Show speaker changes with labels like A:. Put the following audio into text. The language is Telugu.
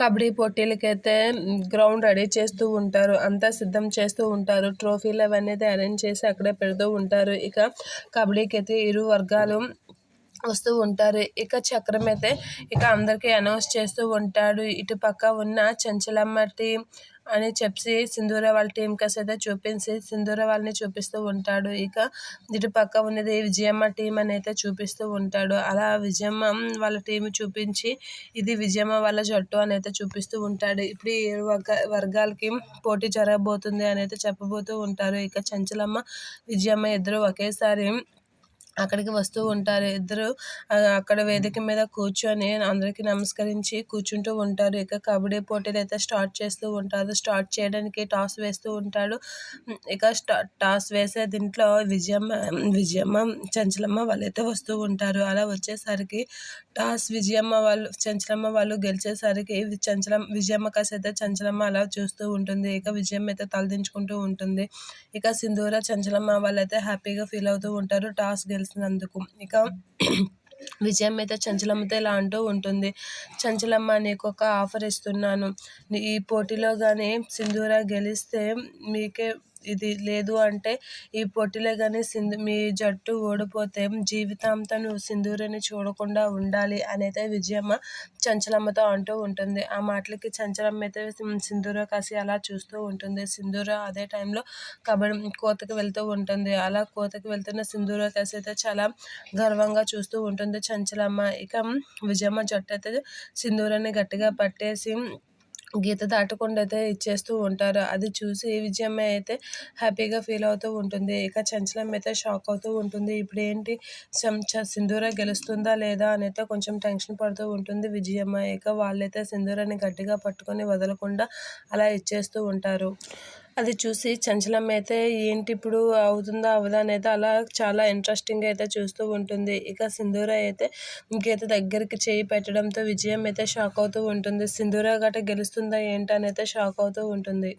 A: కబడ్డీ పోటీలకైతే గ్రౌండ్ రెడీ చేస్తూ ఉంటారు. అంతా సిద్ధం చేస్తూ ఉంటారు. ట్రోఫీలు అవన్నీ అరేంజ్ చేసి అక్కడే పెడుతూ ఉంటారు. ఇక కబడ్డీకి అయితే ఇరు వర్గాలు వస్తూ ఉంటారు. ఇక చక్రం అయితే ఇక అందరికీ అనౌన్స్ చేస్తూ ఉంటాడు. ఇటు పక్క ఉన్న చెంచలమ్మ టీం అని చెప్పి సింధూర వాళ్ళ టీం కస్ అయితే చూపించి సింధూర వాళ్ళని చూపిస్తూ ఉంటాడు. ఇక ఇటు పక్క ఉన్నది విజయమ్మ టీం అని అయితే చూపిస్తూ ఉంటాడు. అలా విజయమ్మ వాళ్ళ టీం చూపించి ఇది విజయమ్మ వాళ్ళ జట్టు అని అయితే చూపిస్తూ ఉంటాడు. ఇప్పుడు ఈ వర్గ వర్గాలకి పోటీ జరగబోతుంది అని అయితే చెప్పబోతూ ఉంటారు. ఇక చంచలమ్మ విజయమ్మ ఇద్దరు ఒకేసారి అక్కడికి వస్తూ ఉంటారు. ఇద్దరు అక్కడ వేదిక మీద కూర్చొని అందరికీ నమస్కరించి కూర్చుంటూ ఉంటారు. ఇక కబడ్డీ పోటీలు అయితే స్టార్ట్ చేస్తూ ఉంటారు. స్టార్ట్ చేయడానికి టాస్ వేస్తూ ఉంటాడు. ఇక స్టా టాస్ వేసే దీంట్లో విజయమ్మ విజయమ్మ చంచలమ్మ వాళ్ళైతే వస్తూ ఉంటారు. అలా వచ్చేసరికి టాస్ విజయమ్మ వాళ్ళు చంచలమ్మ వాళ్ళు గెలిచేసరికి చంచలం విజయమ్మ కాసి అయితే చంచలమ్మ అలా చూస్తూ ఉంటుంది. ఇక విజయమ్మ అయితే తలదించుకుంటూ ఉంటుంది. ఇక సింధూర చంచలమ్మ వాళ్ళైతే హ్యాపీగా ఫీల్ అవుతూ ఉంటారు. టాస్ గెలి తెలిసినందుకు. ఇక విజయం అయితే చంచలమ్మతో ఇలా అంటూ ఉంటుంది. చంచలమ్మ నీకు ఒక ఆఫర్ ఇస్తున్నాను. ఈ పోటీలో కానీ సింధూర గెలిస్తే మీకే ఇది లేదు అంటే ఈ పోటీలో కానీ సింధు మీ జట్టు ఓడిపోతే జీవితాంతం నువ్వు సింధూరిని చూడకుండా ఉండాలి అనేది విజయమ్మ చంచలమ్మతో అంటూ ఉంటుంది. ఆ మాటలకి చంచలమ్మ అయితే సింధూర కాసి అలా చూస్తూ ఉంటుంది. సింధూర అదే టైంలో కబడ్డీ కోతకి వెళ్తూ ఉంటుంది. అలా కోతకు వెళ్తున్న సింధూర కాసి అయితే చాలా గర్వంగా చూస్తూ ఉంటుంది చంచలమ్మ. ఇక విజయమ్మ జట్టు అయితే సింధూరాన్ని గట్టిగా పట్టేసి గీత దాటకుండా అయితే ఇచ్చేస్తూ ఉంటారు. అది చూసి విజయమ్మ అయితే హ్యాపీగా ఫీల్ అవుతూ ఉంటుంది. ఇక చంచలం అయితే షాక్ అవుతూ ఉంటుంది. ఇప్పుడు ఏంటి? సింధూర గెలుస్తుందా లేదా అని అయితే కొంచెం టెన్షన్ పడుతూ ఉంటుంది విజయమ్మ. ఇక వాళ్ళైతే సింధూరాన్ని గట్టిగా పట్టుకొని వదలకుండా అలా ఇచ్చేస్తూ ఉంటారు. అది చూసి చంచలమ్మ అయితే ఏంటి ఇప్పుడు అవుతుందా అవదా అనేది అలా చాలా ఇంట్రెస్టింగ్ అయితే చూస్తూ ఉంటుంది. ఇక సింధూర అయితే గీత దగ్గరికి చేయి పెట్టడంతో విజయం అయితే షాక్ అవుతూ ఉంటుంది. సింధూర గట్ట గెలుస్తుందా ఏంటనైతే షాక్ అవుతూ ఉంటుంది.